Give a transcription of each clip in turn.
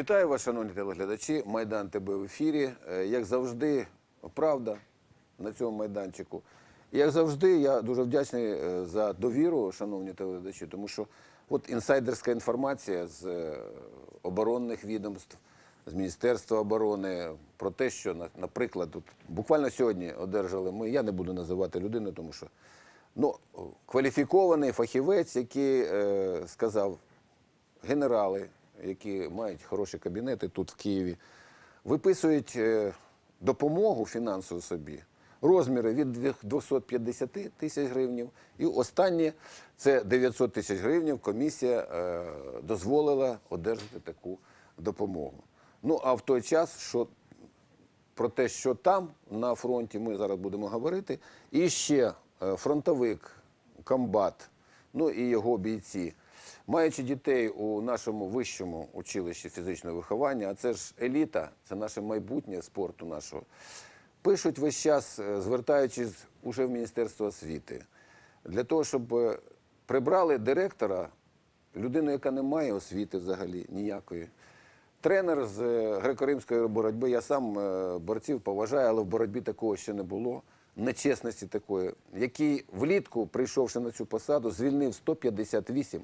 Вітаю вас, шановні телеглядачі. Майдан ТБ в ефірі. Е, Як завжди, правда на цьому майданчику. Як завжди, я дуже вдячний е, за довіру, шановні телеглядачі, тому що от інсайдерська інформація з е, оборонних відомств, з Міністерства оборони про те, що, на- наприклад, тут буквально сьогодні одержали ми, я не буду називати людину, тому що ну, кваліфікований фахівець, який е, сказав, генерали, які мають хороші кабінети тут в Києві, виписують е, допомогу фінансову собі. Розміри від 250 тисяч гривнів. І останнє це 900 тисяч гривень. Комісія е, дозволила одержати таку допомогу. Ну а в той час, що про те, що там на фронті, ми зараз будемо говорити. І ще е, фронтовик, комбат, ну і його бійці. Маючи дітей у нашому вищому училищі фізичного виховання, а це ж еліта, це наше майбутнє спорту нашого. Пишуть весь час, е, звертаючись уже в Міністерство освіти, для того, щоб е, прибрали директора, людину, яка не має освіти взагалі ніякої. Тренер з е, греко-римської боротьби, я сам борців поважаю, але в боротьбі такого ще не було. Нечесності такої, який влітку, прийшовши на цю посаду, звільнив 158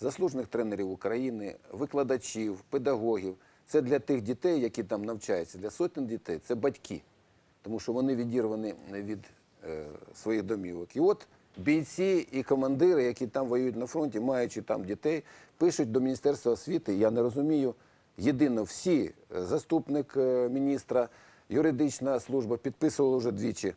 заслужених тренерів України, викладачів, педагогів. Це для тих дітей, які там навчаються, для сотень дітей, це батьки, тому що вони відірвані від е, своїх домівок. І от бійці і командири, які там воюють на фронті, маючи там дітей, пишуть до Міністерства освіти. Я не розумію. Єдино всі, е, заступник е, міністра, юридична служба підписували вже двічі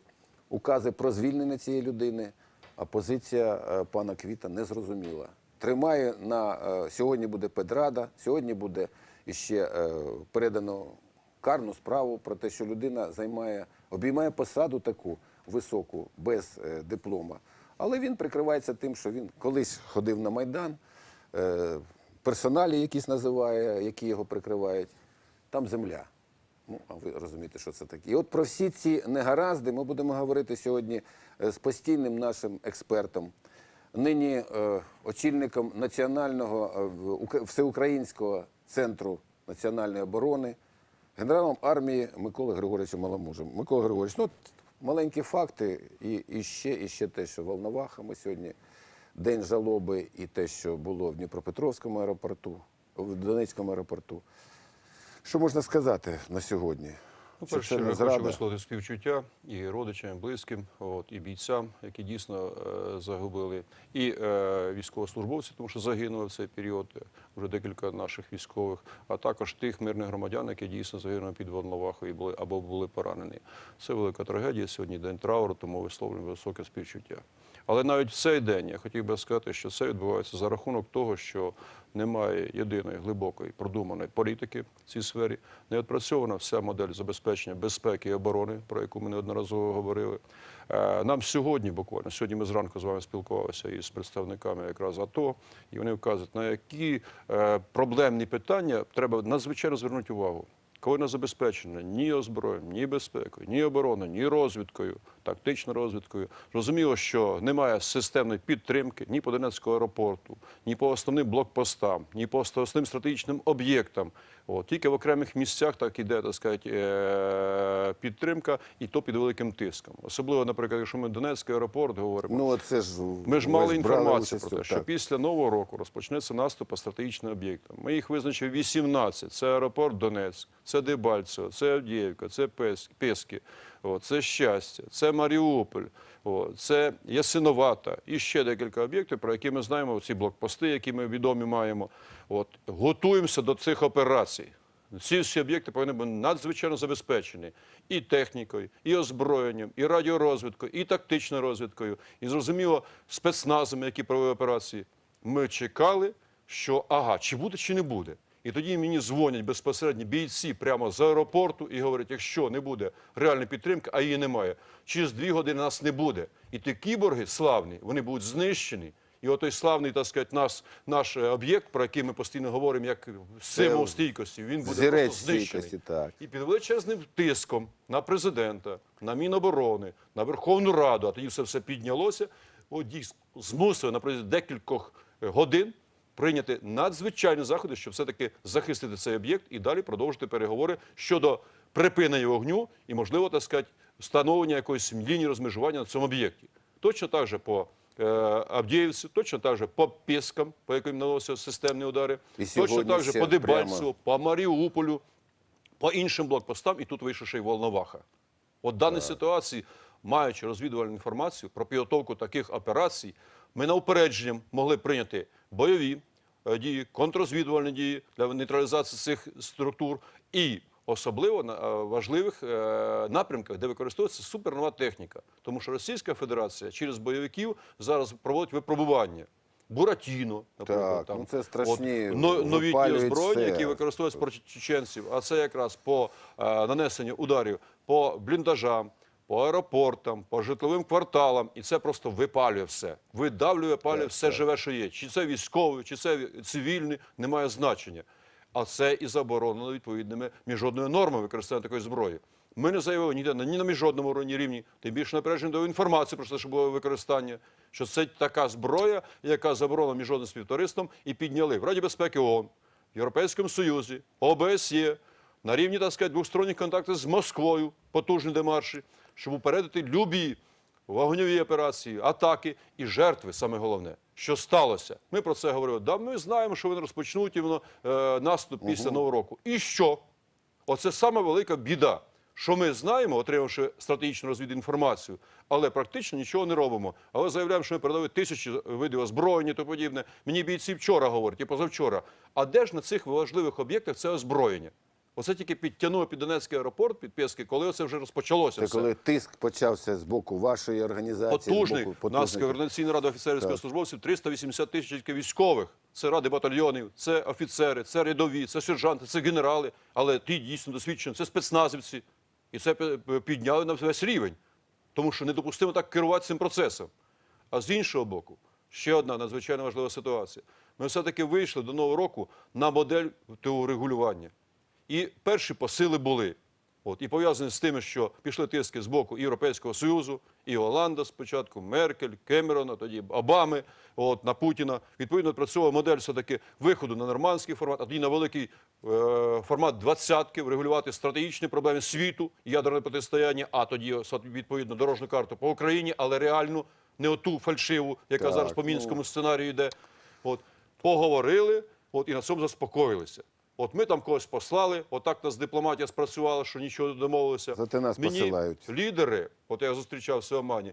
укази про звільнення цієї людини, а позиція е, пана Квіта не зрозуміла. Тримає на е, сьогодні буде педрада, сьогодні буде іще е, передано карну справу про те, що людина займає, обіймає посаду таку високу без е, диплома. Але він прикривається тим, що він колись ходив на Майдан, персоналі якісь називає, які його прикривають. Там земля. Ну, а ви розумієте, що це таке. І от про всі ці негаразди ми будемо говорити сьогодні з постійним нашим експертом, нині е, очільником Національного е, всеукраїнського центру національної оборони, генералом армії Миколи Григоровичем Маламужем. Микола Григорович, ну маленькі факти, і, і ще, і ще те, що Волноваха ми сьогодні. День жалоби і те, що було в Дніпропетровському аеропорту, в Донецькому аеропорту. Що можна сказати на сьогодні? Ну, Чи перше, це я не хочу висловити співчуття і родичам, і близьким, от, і бійцям, які дійсно е, загубили, і е, військовослужбовці, тому що загинули в цей період е, вже декілька наших військових, а також тих мирних громадян, які дійсно загинули під Волновахою були або були поранені. Це велика трагедія. Сьогодні день трауру, тому висловлюємо високе співчуття. Але навіть в цей день я хотів би сказати, що це відбувається за рахунок того, що немає єдиної глибокої продуманої політики в цій сфері, не відпрацьована вся модель забезпечення безпеки і оборони, про яку ми неодноразово говорили. Е, Нам сьогодні, буквально сьогодні, ми зранку з вами спілкувалися із представниками якраз АТО, і вони вказують, на які е, проблемні питання треба надзвичайно звернути увагу. Коли не забезпечено ні озброєм, ні безпекою, ні обороною, ні розвідкою, тактичною розвідкою. Розуміло, що немає системної підтримки ні по Донецькому аеропорту, ні по основним блокпостам, ні по основним стратегічним об'єктам. От, тільки в окремих місцях так іде, так сказати, е- підтримка, і то під великим тиском. Особливо, наприклад, якщо ми Донецький аеропорт говоримо. Ну, це ж Ми ж мали інформацію про те, що так. після нового року розпочнеться наступ по стратегічним об'єктам. Ми їх визначили 18. Це аеропорт Донецьк, це Дебальцево, це Авдіївка, це Пес- Пески, о, це Щастя, це Маріуполь, це Ясиновата і ще декілька об'єктів, про які ми знаємо, ці блокпости, які ми відомі маємо. От готуємося до цих операцій. Ці всі об'єкти повинні бути надзвичайно забезпечені і технікою, і озброєнням, і радіорозвідкою, і тактичною розвідкою, і зрозуміло спецназами, які провели операції. Ми чекали, що ага, чи буде, чи не буде. І тоді мені дзвонять безпосередньо бійці прямо з аеропорту і говорять, якщо не буде реальної підтримки, а її немає, через дві години нас не буде. І ті кіборги славні, вони будуть знищені. І отой славний, так сказати, наш, наш е, об'єкт, про який ми постійно говоримо, як символ стійкості, він буде зірець просто знищений. стійкості, так. І під величезним тиском на президента, на Міноборони, на Верховну Раду, а тоді все все піднялося, от дійсно змусили на декількох е, годин прийняти надзвичайні заходи, щоб все-таки захистити цей об'єкт і далі продовжити переговори щодо припинення вогню і, можливо, так сказати, встановлення якоїсь лінії розмежування на цьому об'єкті. Точно так же по е, Авдіївці, точно так же по Піскам, по яким наносили системні удари, І точно так же по Дебальцеву, по Маріуполю, по іншим блокпостам, і тут вийшов ще й Волноваха. От в даній ситуації, маючи розвідувальну інформацію про підготовку таких операцій, ми на упередженням могли прийняти бойові е, дії, контррозвідувальні дії для нейтралізації цих структур і особливо на е, важливих е, напрямках, де використовується супернова техніка. Тому що Російська Федерація через бойовиків зараз проводить випробування. Буратіно, наприклад, Так, ну це страшні, От, но- новітні озброєння, які використовуються проти чеченців, а це якраз по е, нанесенню ударів по бліндажам, по аеропортам, по житловим кварталам, і це просто випалює все. Видавлює, палює все живе, що є. Чи це військовий, чи це цивільний, не має значення. А це і заборонено відповідними міжнародними нормами використання такої зброї. Ми не заявили ніде ні на міжнародному рівні рівні, тим більше напередження до інформації про те, що було використання, що це така зброя, яка заборонена міжнародним співтовариством, і підняли в Раді безпеки ООН, в Європейському Союзі, ОБСЄ, на рівні так сказати, двосторонніх контактів з Москвою, потужні демарші, щоб упередити любі вогневі операції, атаки і жертви, саме головне. Що сталося? Ми про це говорили. Да, ми знаємо, що вони розпочнуть і воно е, наступ після Нового року. І що? Оце саме велика біда. Що ми знаємо, отримавши стратегічну розвідінформацію, але практично нічого не робимо. Але заявляємо, що ми передали тисячі видів озброєння і подібне. Мені бійці вчора говорять і позавчора. А де ж на цих важливих об'єктах це озброєння? Оце тільки підтягнуло під Донецький аеропорт, під Пєски, коли це вже розпочалося. Це все. коли тиск почався з боку вашої організації. Потужний. З боку, У нас координаційна рада офіцерів Так. службовців 380 тисяч тільки військових. Це ради батальйонів, це офіцери, це рядові, це сержанти, це генерали, але ті дійсно досвідчені, це спецназівці. І це підняли на весь рівень. Тому що недопустимо так керувати цим процесом. А з іншого боку, ще одна надзвичайно важлива ситуація. Ми все-таки вийшли до нового року на модель ТУ регулювання. І перші посили були. От, і пов'язані з тим, що пішли тиски з боку Європейського Союзу, і Голланда спочатку, Меркель, Кемерона, тоді Обами, от, на Путіна. Відповідно, працювала модель все-таки виходу на нормандський формат, а тоді на великий е, формат двадцятки, врегулювати стратегічні проблеми світу, ядерне протистояння, а тоді відповідно дорожню карту по Україні, але реальну, не оту фальшиву, яка Так, зараз по ну. мінському сценарію йде. От, поговорили, от, і на цьому заспокоїлися. От ми там когось послали, отак нас дипломатія спрацювала, що нічого не домовилися. Зате нас Мені посилають. лідери, от я зустрічався в Омані,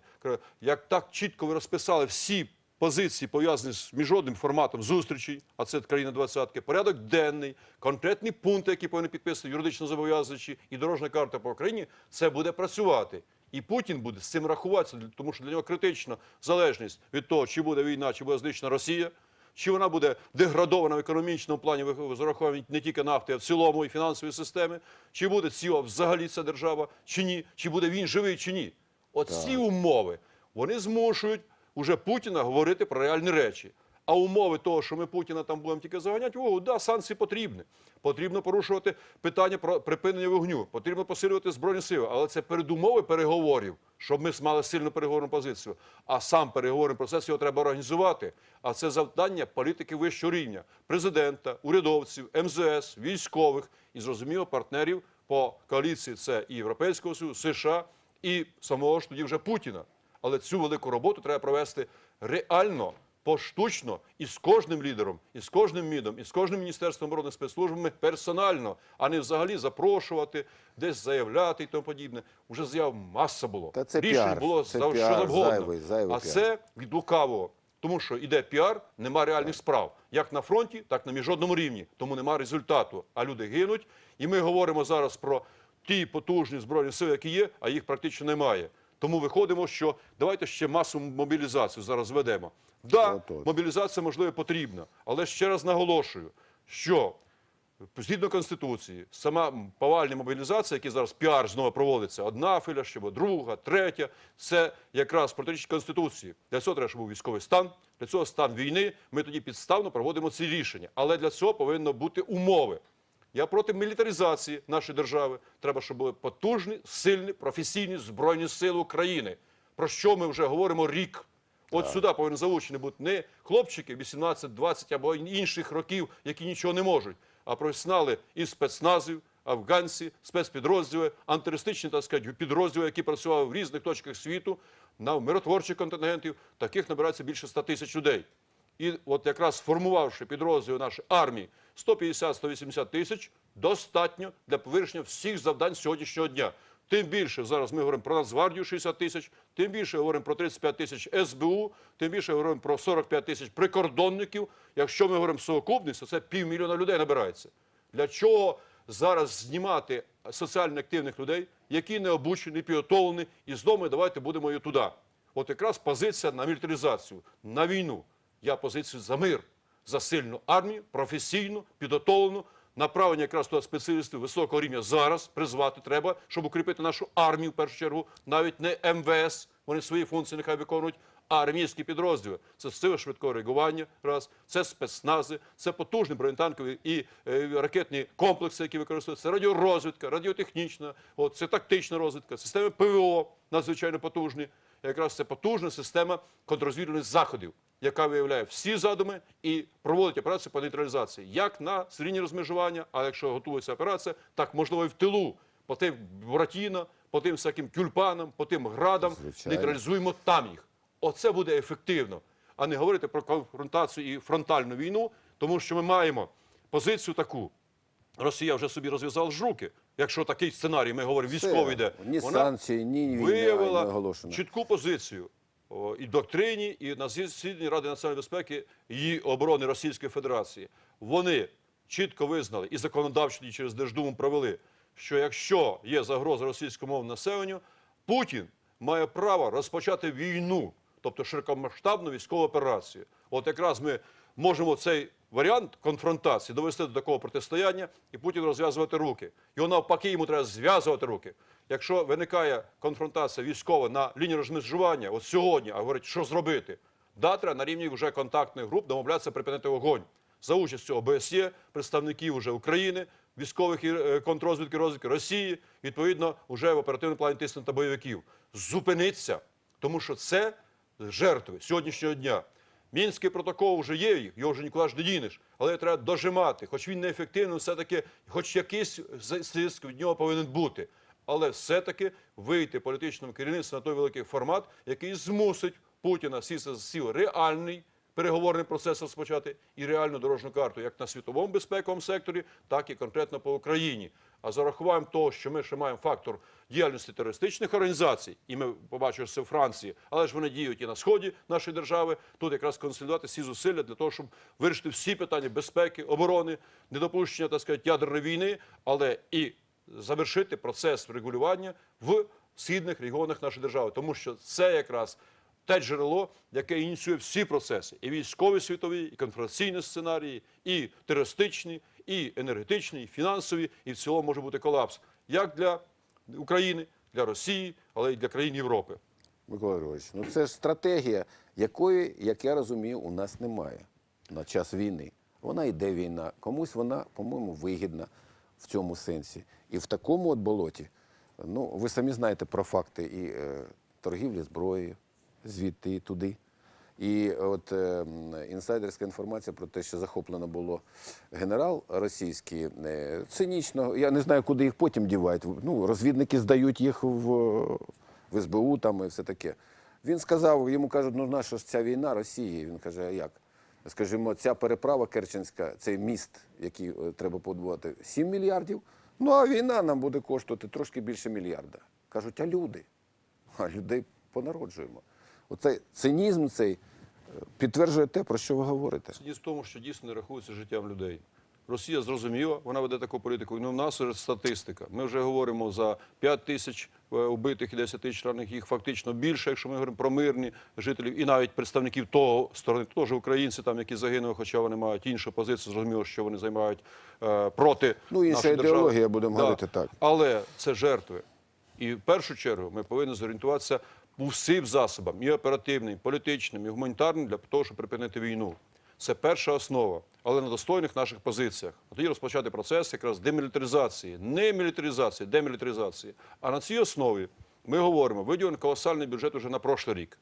як так чітко ви розписали всі позиції, пов'язані з міжнародним форматом зустрічей, а це країна двадцятки, порядок денний, конкретні пункти, які повинні підписати юридично зобов'язуючі, і дорожня карта по Україні, це буде працювати. І Путін буде з цим рахуватися, тому що для нього критична залежність від того, чи буде війна, чи буде знищена Росія, чи вона буде деградована в економічному плані ви- з урахуванням не тільки нафти, а в цілому і фінансової системи, чи буде ціла взагалі ця держава, чи ні, чи буде він живий, чи ні. Оці умови вони змушують уже Путіна говорити про реальні речі. А умови того, що ми Путіна там будемо тільки заганяти, о, да, санкції потрібні. Потрібно порушувати питання про припинення вогню, потрібно посилювати збройні сили, але це передумови переговорів, щоб ми мали сильну переговорну позицію. А сам переговорний процес його треба організувати. А це завдання політики вищого рівня президента, урядовців, МЗС, військових і зрозуміло партнерів по коаліції. Це і Європейського Союзу, США і самого ж тоді вже Путіна. Але цю велику роботу треба провести реально, поштучно і з кожним лідером, і з кожним мідом, і з кожним міністерством оборони спецслужбами персонально, а не взагалі запрошувати, десь заявляти і тому подібне. Уже заяв маса було. Та це Рішень піар, було це за що піар, завгодно. зайвий, зайвий а піар. це від лукавого. Тому що іде піар, нема реальних справ. Як на фронті, так на міжнародному рівні. Тому нема результату. А люди гинуть. І ми говоримо зараз про ті потужні збройні сили, які є, а їх практично немає. Тому виходимо, що давайте ще масову мобілізацію зараз ведемо. Да, мобілізація можливо потрібна, але ще раз наголошую, що згідно конституції, сама повальна мобілізація, яка зараз піар знову проводиться, одна хвиля, ще друга, третя, це якраз протирічить конституції. Для цього треба, щоб був військовий стан, для цього стан війни. Ми тоді підставно проводимо ці рішення. Але для цього повинні бути умови. Я проти мілітаризації нашої держави. Треба, щоб були потужні, сильні, професійні збройні сили України. Про що ми вже говоримо рік? От сюди повинні залучені бути не хлопчики 18, 20 або інших років, які нічого не можуть, а професіонали із спецназів, афганці, спецпідрозділи, антитерористичні так сказати, підрозділи, які працювали в різних точках світу, на миротворчих контингентів. Таких набирається більше 100 тисяч людей. І от якраз сформувавши підрозділи нашої армії 150-180 тисяч, достатньо для вирішення всіх завдань сьогоднішнього дня. Тим більше зараз ми говоримо про Нацгвардію 60 тисяч, тим більше говоримо про 35 тисяч СБУ, тим більше говоримо про 45 тисяч прикордонників. Якщо ми говоримо совокупність, то це півмільйона людей набирається. Для чого зараз знімати соціально активних людей, які не обучені, підготовлені, і знову давайте будемо і туди. От якраз позиція на мілітаризацію, на війну. Я позицію за мир, за сильну армію, професійну, підготовлену, направлення якраз туди спеціалістів високого рівня зараз призвати треба, щоб укріпити нашу армію в першу чергу, навіть не МВС, вони свої функції нехай виконують, а армійські підрозділи. Це сили швидкого реагування, раз, це спецнази, це потужні бронетанкові і е, ракетні комплекси, які використовуються, це радіорозвідка, радіотехнічна, от, це тактична розвідка, системи ПВО надзвичайно потужні. Якраз це потужна система контррозвідувальних заходів, яка виявляє всі задуми і проводить операцію по нейтралізації, як на лінії розмежування, а якщо готується операція, так можливо і в тилу, по тим Буратіно, по тим всяким тюльпанам, по тим градам, Звичайно. нейтралізуємо там їх. Оце буде ефективно, а не говорити про конфронтацію і фронтальну війну, тому що ми маємо позицію таку. Росія вже собі розв'язала ж руки. Якщо такий сценарій, ми говоримо, військовий йде. Ні Вона санкції, ні війна не виявила чітку позицію о, і доктрині, і на засіданні Ради національної безпеки і оборони Російської Федерації. Вони чітко визнали і законодавчо і через Держдуму провели, що якщо є загроза російськомовному населенню, Путін має право розпочати війну, тобто широкомасштабну військову операцію. От якраз ми можемо цей варіант конфронтації довести до такого протистояння, і Путін розв'язувати руки. Його навпаки, йому треба зв'язувати руки. Якщо виникає конфронтація військова на лінії розмежування, от сьогодні, а говорить, що зробити, да, треба на рівні вже контактних груп домовлятися припинити вогонь. За участю ОБСЄ, представників уже України, військових е, розвідки Росії, відповідно, вже в оперативному плані тиснути бойовиків. Зупиниться, тому що це жертви сьогоднішнього дня. Мінський протокол вже є, його вже нікуди ж не дінеш, але треба дожимати. Хоч він неефективний, все-таки, хоч якийсь зиск від нього повинен бути. Але все-таки вийти політичному керівництву на той великий формат, який змусить Путіна сісти за стіл реальний переговорний процес розпочати і реальну дорожню карту, як на світовому безпековому секторі, так і конкретно по Україні. А за рахуванням того, що ми ще маємо фактор діяльності терористичних організацій, і ми побачили це в Франції, але ж вони діють і на сході нашої держави. Тут якраз консолідувати всі зусилля для того, щоб вирішити всі питання безпеки, оборони, недопущення так сказати, ядерної війни, але і завершити процес регулювання в східних регіонах нашої держави, тому що це якраз те джерело, яке ініціює всі процеси: і військові світові, і конфронтаційні сценарії, і терористичні, і енергетичні, і фінансові, і в цілому може бути колапс як для України, для Росії, але й для країн Європи. Микола Григорович, ну це ж стратегія, якої, як я розумію, у нас немає на час війни. Вона йде війна. Комусь вона, по-моєму, вигідна в цьому сенсі. І в такому от болоті, ну, ви самі знаєте про факти і е, торгівлі зброєю, звідти і туди. І от е, інсайдерська інформація про те, що захоплено було генерал російський, е, цинічно, я не знаю, куди їх потім дівають. Ну, розвідники здають їх в, в СБУ там і все таке. Він сказав, йому кажуть, ну наша ж ця війна Росії. Він каже, а як? Скажімо, ця переправа Керченська, цей міст, який е, треба побудувати, 7 мільярдів. Ну а війна нам буде коштувати трошки більше мільярда. Кажуть, а люди? А людей понароджуємо. Оцей цинізм цей е, підтверджує те, про що ви говорите. Сидіть в тому, що дійсно не рахується життям людей. Росія зрозуміла, вона веде таку політику. Ну, у нас вже статистика. Ми вже говоримо за 5 тисяч е, убитих і 10 тисяч ранених, їх фактично більше, якщо ми говоримо про мирні жителів, і навіть представників того сторони, теж українці, там, які загинули, хоча вони мають іншу позицію, зрозуміло, що вони займають е, проти. Ну, інша нашої держави. ідеологія, будемо говорити так. Але це жертви. І в першу чергу ми повинні зорієнтуватися усім засобам, і оперативним, і політичним, і гуманітарним, для того, щоб припинити війну. Це перша основа, але на достойних наших позиціях. А тоді розпочати процес якраз демілітаризації, не мілітаризації, демілітаризації. А на цій основі ми говоримо, виділений колосальний бюджет уже на прошлий рік.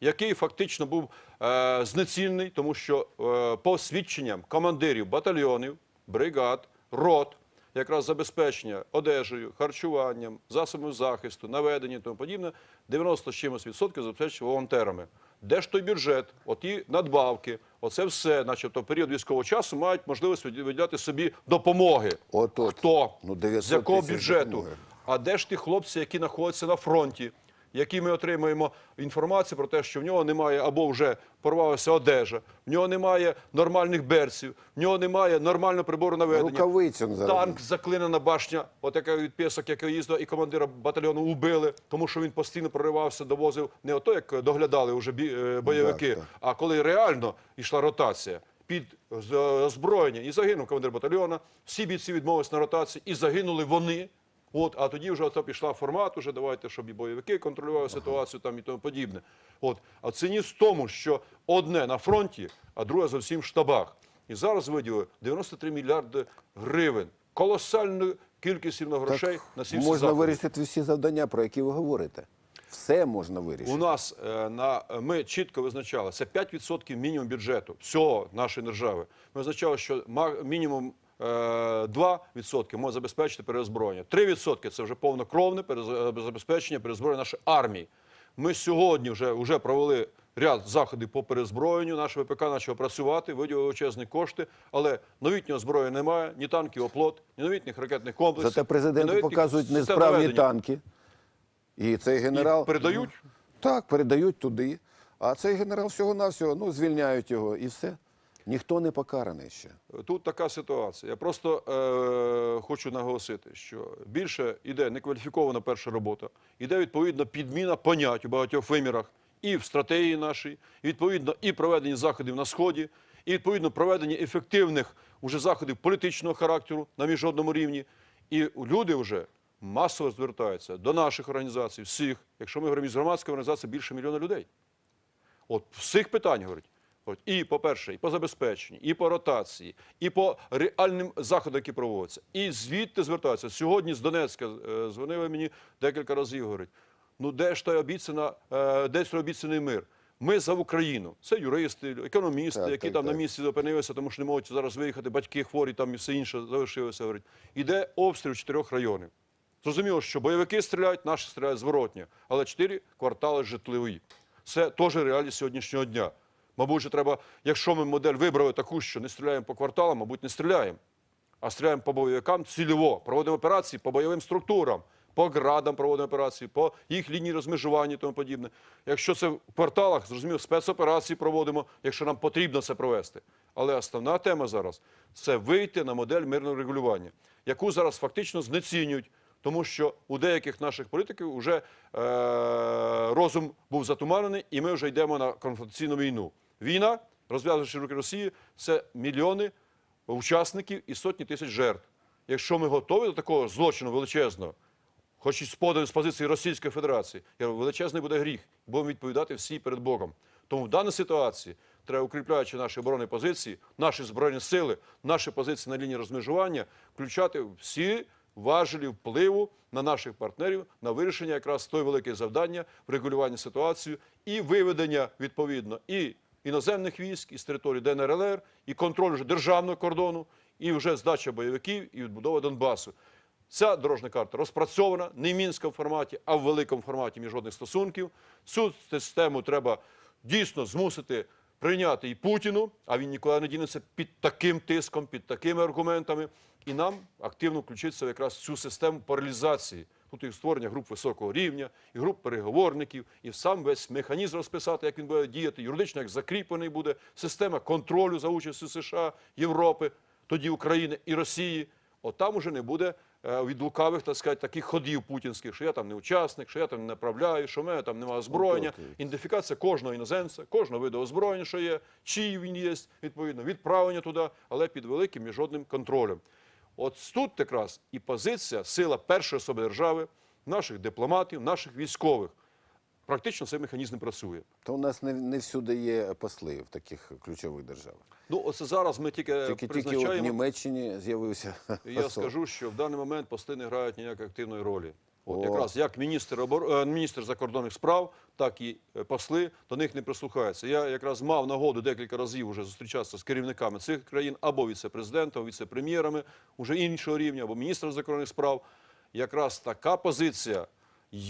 який фактично був е, знецінений, тому що е, по свідченням командирів батальйонів, бригад, рот, якраз забезпечення одежею, харчуванням, засобами захисту, наведення і тому подібне, 90 з чимось відсотків забезпечується волонтерами. Де ж той бюджет, оті надбавки, оце все, начебто, в період військового часу мають можливість виділяти собі допомоги. От-от. Хто? Ну, 900 з якого бюджету? допомоги. А де ж ті хлопці, які знаходяться на фронті, які ми отримуємо інформацію про те, що в нього немає або вже порвалася одежа, в нього немає нормальних берців, в нього немає нормального прибору наведення. Зараз. Танк заклинена башня, от яка від пісок, який їздив, і командира батальйону убили, тому що він постійно проривався, довозив не ото, як доглядали вже е, бойовики, Так, так. а коли реально йшла ротація під озброєння, і загинув командир батальйону. Всі бійці відмовились на ротації, і загинули вони. От, а тоді вже ото пішла формат, уже давайте, щоб і бойовики контролювали ситуацію там і тому подібне. От, а цинізм в тому, що одне на фронті, а друге зовсім в штабах. І зараз виділили 93 мільярди гривень. Колосальну кількість грошей на всі всі можна заходи. вирішити всі завдання, про які ви говорите. Все можна вирішити. У нас е, на ми чітко визначали це 5% мінімум бюджету всього нашої держави. Ми визначали, що мінімум 2% може забезпечити переозброєння. 3% – це вже повнокровне забезпечення переозброєння нашої армії. Ми сьогодні вже, вже провели ряд заходів по перезброєнню. Наш ВПК почав працювати, виділили величезні кошти, але новітнього зброї немає, ні танків оплот, ні новітніх ракетних комплексів. Зате новітніх показують несправні танки. І цей генерал. І передають? Так, передають туди. А цей генерал всього-навсього ну, звільняють його і все. Ніхто не покараний ще. Тут така ситуація. Я просто е, хочу наголосити, що більше йде некваліфікована перша робота, іде відповідно підміна понять у багатьох вимірах і в стратегії нашій, і відповідно і проведення заходів на сході, і відповідно проведення ефективних уже заходів політичного характеру на міжнародному рівні. І люди вже масово звертаються до наших організацій, всіх, якщо ми говоримо з громадської організації, більше мільйона людей. От всіх питань говорить. От, і по-перше, і по забезпеченню, і по ротації, і по реальним заходам, які проводяться. І звідти звертаються. Сьогодні з Донецька е, дзвонили мені декілька разів. Говорить: ну де ж той обіцяна, е, де ж той обіцяний мир? Ми за Україну. Це юристи, економісти, Так, які так, там на місці зупинилися, тому що не можуть зараз виїхати, батьки хворі там і все інше залишилося. Говорить. Іде обстріл чотирьох районів. Зрозуміло, що бойовики стріляють, наші стріляють зворотньо, але чотири квартали житлові. Це теж реалість сьогоднішнього дня. Мабуть, же треба, якщо ми модель вибрали таку, що не стріляємо по кварталам, мабуть, не стріляємо, а стріляємо по бойовикам цільово, проводимо операції по бойовим структурам, по градам проводимо операції, по їх лінії розмежування і тому подібне. Якщо це в кварталах, зрозуміло, спецоперації проводимо, якщо нам потрібно це провести. Але основна тема зараз це вийти на модель мирного регулювання, яку зараз фактично знецінюють. Тому що у деяких наших політиків вже е, розум був затуманений, і ми вже йдемо на конфронтаційну війну. Війна, розв'язуючи руки Росії, це мільйони учасників і сотні тисяч жертв. Якщо ми готові до такого злочину величезного, хоч і з з позиції Російської Федерації, величезний буде гріх. Будемо відповідати всі перед Богом. Тому в даній ситуації треба, укріпляючи наші оборонні позиції, наші збройні сили, наші позиції на лінії розмежування, включати всі важелі впливу на наших партнерів на вирішення якраз той велике завдання врегулювання ситуації і виведення відповідно і іноземних військ із території ДНРЛР, і контроль вже державного кордону, і вже здача бойовиків і відбудова Донбасу. Ця дорожня карта розпрацьована не в мінському форматі, а в великому форматі міжнародних стосунків. Цю систему треба дійсно змусити прийняти і Путіну, а він ніколи не дінеться під таким тиском, під такими аргументами. І нам активно включитися якраз в цю систему паралізації. Тут і створення груп високого рівня, і груп переговорників, і сам весь механізм розписати, як він буде діяти, юридично як закріплений буде, система контролю за участю США, Європи, тоді України і Росії. От там уже не буде е, від лукавих, так сказати, таких ходів путінських, що я там не учасник, що я там не направляю, що в мене там немає озброєння. Ідентифікація кожного іноземця, кожного виду озброєння, що є, чий він є, відповідно, відправлення туди, але під великим міжнародним контролем. От тут якраз і позиція, сила першої особи держави, наших дипломатів, наших військових. Практично цей механізм не працює. То у нас не, не всюди є посли в таких ключових державах. Ну, оце зараз ми тільки, Тільки тільки в. Німеччині з'явився я посол. скажу, що в даний момент пости не грають ніякої активної ролі. От якраз як міністр обор... е, міністр закордонних справ, так і е, посли до них не прислухаються. Я якраз мав нагоду декілька разів вже зустрічатися з керівниками цих країн або віце-президентом, віце-прем'єрами уже іншого рівня, або міністром закордонних справ. Якраз така позиція,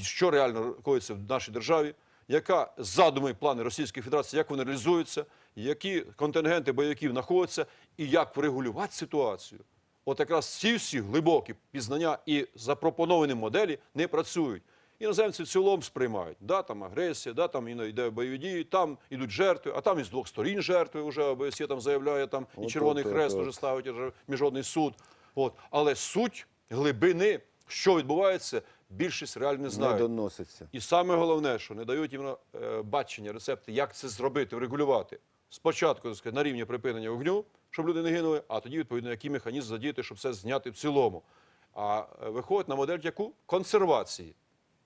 що реально коїться в нашій державі, яка задуми і плани Російської Федерації, як вони реалізуються, які контингенти бойовиків знаходяться, і як врегулювати ситуацію. От якраз ці всі глибокі пізнання і запропоновані моделі не працюють. Іноземці в цілому сприймають. Да, там агресія, да, там йде бойові дії, там ідуть жертви, а там із двох сторін жертви вже ОБСЄ там заявляє, там і Червоний от, Хрест вже ставить вже міжнародний суд. От. Але суть глибини, що відбувається, більшість реально не Не знає. доноситься. І саме головне, що не дають їм е, бачення, рецепти, як це зробити, врегулювати. Спочатку так сказати, на рівні припинення вогню, щоб люди не гинули, а тоді, відповідно, який механізм задіяти, щоб все зняти в цілому. А е, виходить на модель яку? Консервації.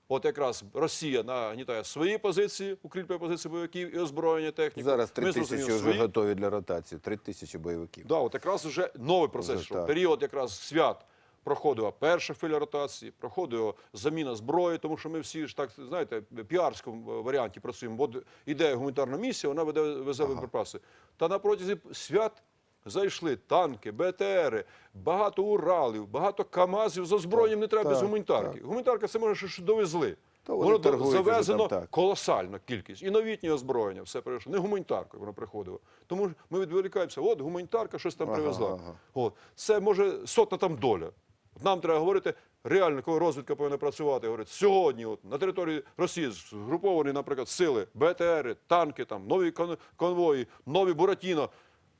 От якраз Росія нагнітає свої позиції, укріплює позиції бойовиків і озброєння техніки. Зараз три тисячі вже готові для ротації. Три тисячі бойовиків. Да, от якраз вже новий процес. Вже що так. період якраз свят проходила перша хвиля ротації, проходила заміна зброї, тому що ми всі ж так знаєте, в піарському варіанті працюємо. От іде гуманітарна місія, вона веде везе припаси. Та на протязі свят зайшли танки, БТРи, багато Уралів, багато КАМАЗів з озброєнням не треба без так, гуманітарки. Гуманітарка це може що довезли. То Воно завезено там, так. колосальна кількість. І новітнє озброєння, все прийшло. Не гуманітаркою воно приходило. Тому ми відволікаємося, от гуманітарка щось там Ага, привезла. ага. От. Це може сотна там доля. От нам треба говорити, реально, коли розвідка повинна працювати. Говорить, сьогодні от, на території Росії згруповані, наприклад, сили, БТРи, танки, там, нові кон- конвої, нові Буратіно.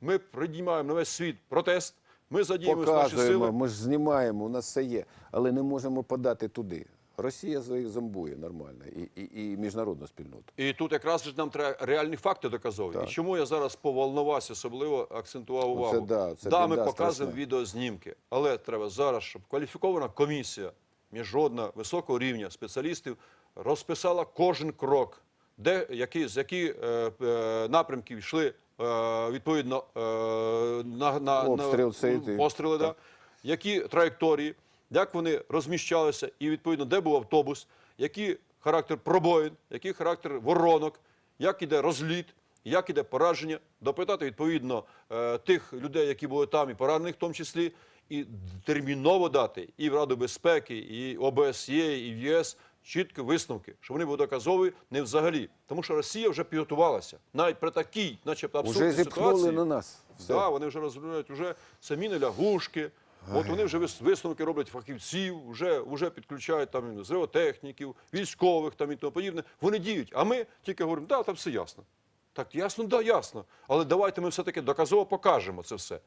Ми приймаємо на весь світ протест, ми задіємо наші сили. ми ж знімаємо, у нас все є, але не можемо подати туди. Росія зомбує нормально і, і, і міжнародну спільноту. І тут якраз ж нам треба реальні факти доказовувати. Так. І чому я зараз по Волновасі особливо акцентував увагу? да, це да, ми показуємо відеознімки, але треба зараз, щоб кваліфікована комісія, міжнародна високого рівня спеціалістів розписала кожен крок, де які, з які е, е, напрямків йшли е, відповідно е, на, на, на ти. постріли, да, які траєкторії, як вони розміщалися, і відповідно, де був автобус, який характер пробоїн, який характер воронок, як іде розліт, як іде пораження, допитати відповідно е, тих людей, які були там, і поранених в тому числі, і терміново дати і в Раду безпеки, і ОБСЄ, і в ЄС чіткі висновки, що вони будуть доказові не взагалі. Тому що Росія вже підготувалася. Навіть при такій, начебто, абсурдній Уже зіпхнули на нас. Да, вони вже розробляють вже самі лягушки. От вони вже висновки роблять фахівців, вже, вже підключають там зривотехніків, військових там і тому подібне. Вони діють. А ми тільки говоримо, да, там все ясно. Так ясно, да, ясно. Але давайте ми все-таки доказово покажемо це все.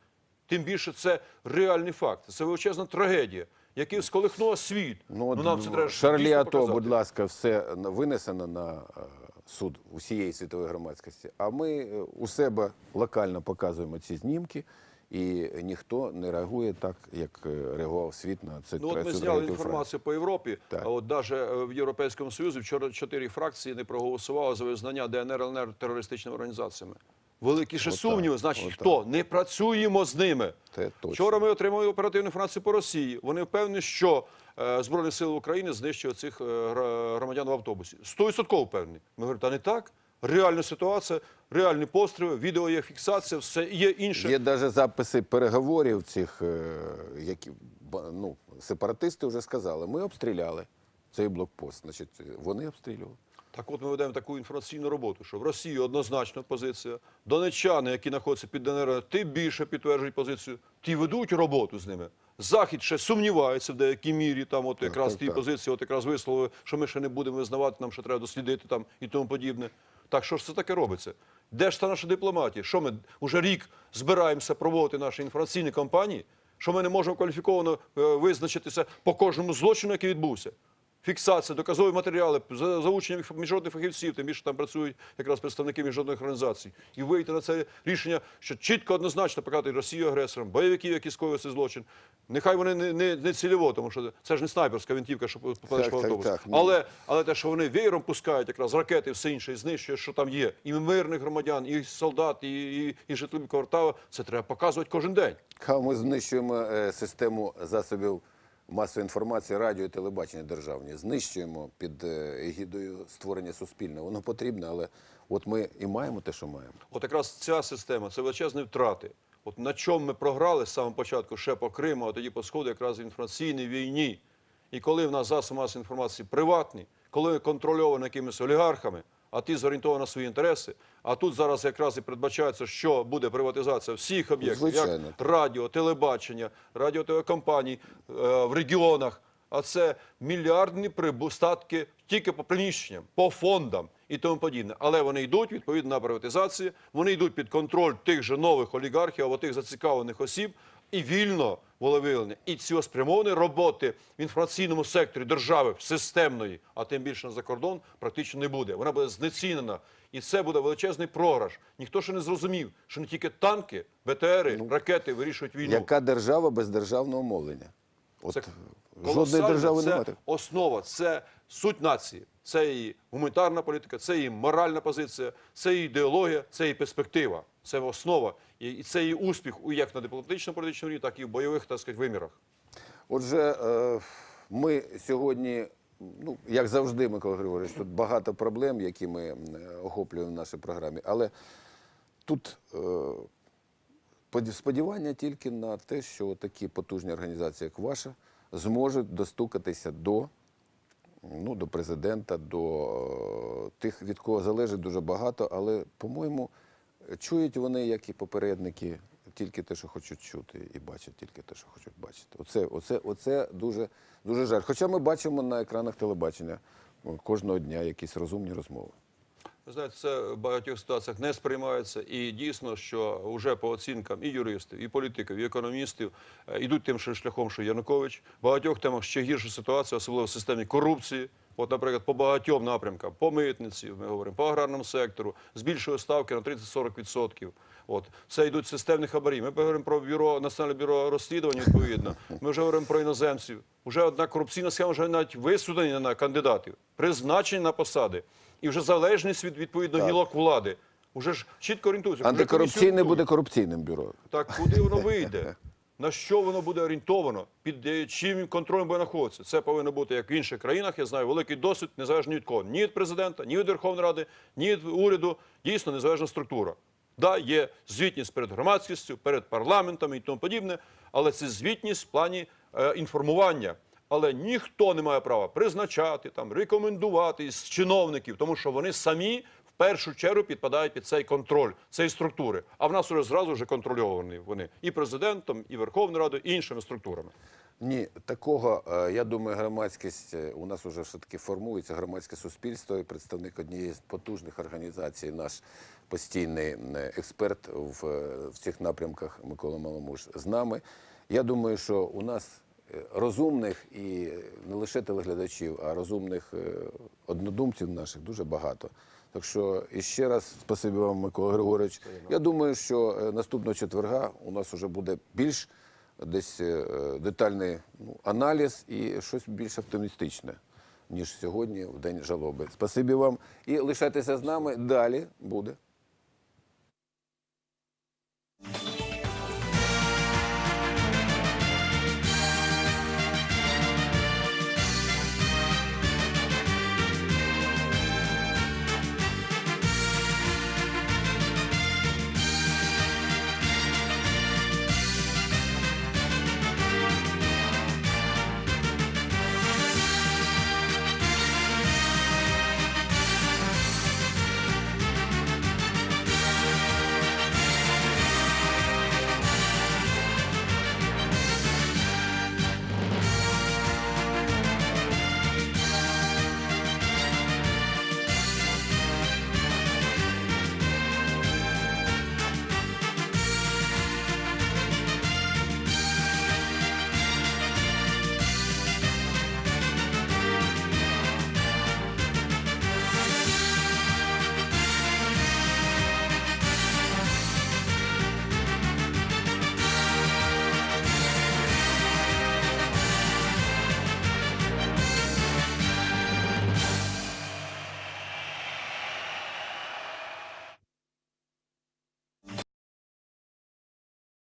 Тим більше це реальний факт. Це величезна трагедія, яка сколихнула світ. Ну, от, нам це треба Шарлі АТО, показати. будь ласка, все винесено на е, суд усієї світової громадськості. А ми е, у себе локально показуємо ці знімки, і ніхто не реагує так, як е, реагував світ на це. Ну, от ми зняли інформацію по Європі. Так. От навіть в Європейському Союзі вчора чотири фракції не проголосували за визнання ДНР ЛНР терористичними організаціями. Великі ще сумніви, значить, отак. хто? Не працюємо з ними. Це точно. Вчора ми отримали оперативну інформацію по Росії. Вони впевнені, що е, Збройні сили України знищують цих е, громадян в автобусі. Стовідсотково впевнені. Ми говоримо, та не так. Реальна ситуація, реальні постріли, відео є фіксація, все є інше. Є навіть записи переговорів цих, е, які ну, сепаратисти вже сказали, ми обстріляли цей блокпост. Значить, вони обстрілювали. Так от ми ведемо таку інформаційну роботу, що в Росії однозначно позиція. Донеччани, які знаходяться під ДНР, тим більше підтверджують позицію. Ті ведуть роботу з ними. Захід ще сумнівається в деякій мірі. Там от якраз так, ті так. позиції, от якраз висловили, що ми ще не будемо визнавати, нам ще треба дослідити там і тому подібне. Так що ж це таке робиться? Де ж та наша дипломатія? Що ми вже рік збираємося проводити наші інформаційні кампанії? Що ми не можемо кваліфіковано е, визначитися по кожному злочину, який відбувся? Фіксація, доказові матеріали, за- залучення міжнародних фахівців, тим більше там працюють якраз представники міжнародних організацій, і вийти на це рішення, що чітко однозначно показати Росію агресором, бойовиків, які цей злочин. Нехай вони не, не, не цільово, тому що це ж не снайперська винтівка, що попадеш Так, в автобус. так. Ну. Але, але те, що вони веєром пускають якраз ракети, і все інше, і знищує, що там є, і мирних громадян, і солдат, і, і, і житлові квартали, це треба показувати кожен день. Ми знищуємо е, систему засобів масової інформації, радіо і телебачення державні. Знищуємо під е, егідою створення суспільного. Воно потрібне, але от ми і маємо те, що маємо. От якраз ця система це величезні втрати. От на чому ми програли з самого початку ще по Криму, а тоді по Сходу, якраз в інформаційній війні. І коли в нас засоби масової інформації приватні, коли контрольовані якимись олігархами, а ті зорієнтовані на свої інтереси. А тут зараз якраз і передбачається, що буде приватизація всіх об'єктів, як радіо, телебачення, радіотелекомпаній е, в регіонах. А це мільярдні прибустатки тільки по приміщенням, по фондам і тому подібне. Але вони йдуть відповідно на приватизацію, вони йдуть під контроль тих же нових олігархів або тих зацікавлених осіб і вільно волевиявлення. І цілеспрямованої роботи в інформаційному секторі держави системної, а тим більше на закордон, практично не буде. Вона буде знецінена. І це буде величезний програш. Ніхто ще не зрозумів, що не тільки танки, БТРи, ракети вирішують війну. Яка держава без державного мовлення? От Це жодної держави це немає. основа, це суть нації, це її гуманітарна політика, це її моральна позиція, це її ідеологія, це її перспектива, це основа. І і це її успіх як на дипломатичному політичному рівні, так і в бойових так сказати, вимірах. Отже, е, ми сьогодні, ну як завжди, Микола Григорович, тут багато проблем, які ми охоплюємо в нашій програмі, але тут е, сподівання тільки на те, що такі потужні організації, як ваша, зможуть достукатися до, ну, до президента, до е, тих, від кого залежить дуже багато, але, по-моєму, чують вони, як і попередники, тільки те, що хочуть чути, і бачать тільки те, що хочуть бачити. Оце, оце, оце дуже, дуже жаль. Хоча ми бачимо на екранах телебачення ну, кожного дня якісь розумні розмови. Ви знаєте, це в багатьох ситуаціях не сприймається. І дійсно, що вже по оцінкам і юристів, і політиків, і економістів е, йдуть тим шляхом, що Янукович. В багатьох темах ще гірша ситуація, особливо в системі корупції. От, наприклад, по багатьом напрямкам, по митниці, ми говоримо, по аграрному сектору, збільшує ставки на 30-40%. От це йдуть системні хабарі. Ми говоримо про бюро національне бюро розслідувань. Відповідно, ми вже говоримо про іноземців. Уже одна корупційна схема вже навіть висудені на кандидатів, призначені на посади, і вже залежність від відповідно Так. гілок влади. Уже ж чітко орієнтуються. Антикорупційне буде корупційним бюро. так куди воно вийде? На що воно буде орієнтовано? Під е, чим контролем буде знаходитися? Це повинно бути як в інших країнах. Я знаю великий досвід, незалежно від кого. Ні від президента, ні від Верховної Ради, ні від уряду. Дійсно незалежна структура. Да, є звітність перед громадськістю, перед парламентами і тому подібне, але це звітність в плані е, інформування. Але ніхто не має права призначати, там, рекомендувати з чиновників, тому що вони самі першу чергу підпадають під цей контроль, цієї структури. А в нас уже зразу вже контрольовані вони і президентом, і Верховною Радою, і іншими структурами. Ні, такого, е, я думаю, громадськість е, у нас вже все-таки формується громадське суспільство, і представник однієї з потужних організацій, наш постійний е, експерт в, в цих напрямках Микола Маломуж з нами. Я думаю, що у нас розумних і не лише телеглядачів, а розумних однодумців наших дуже багато. Так що і ще раз спасибі вам, Микола Григорович. Я думаю, що е, наступного четверга у нас вже буде більш десь е, детальний ну, аналіз і щось більш оптимістичне, ніж сьогодні, в день жалоби. Спасибі вам. І лишайтеся з нами. Далі буде.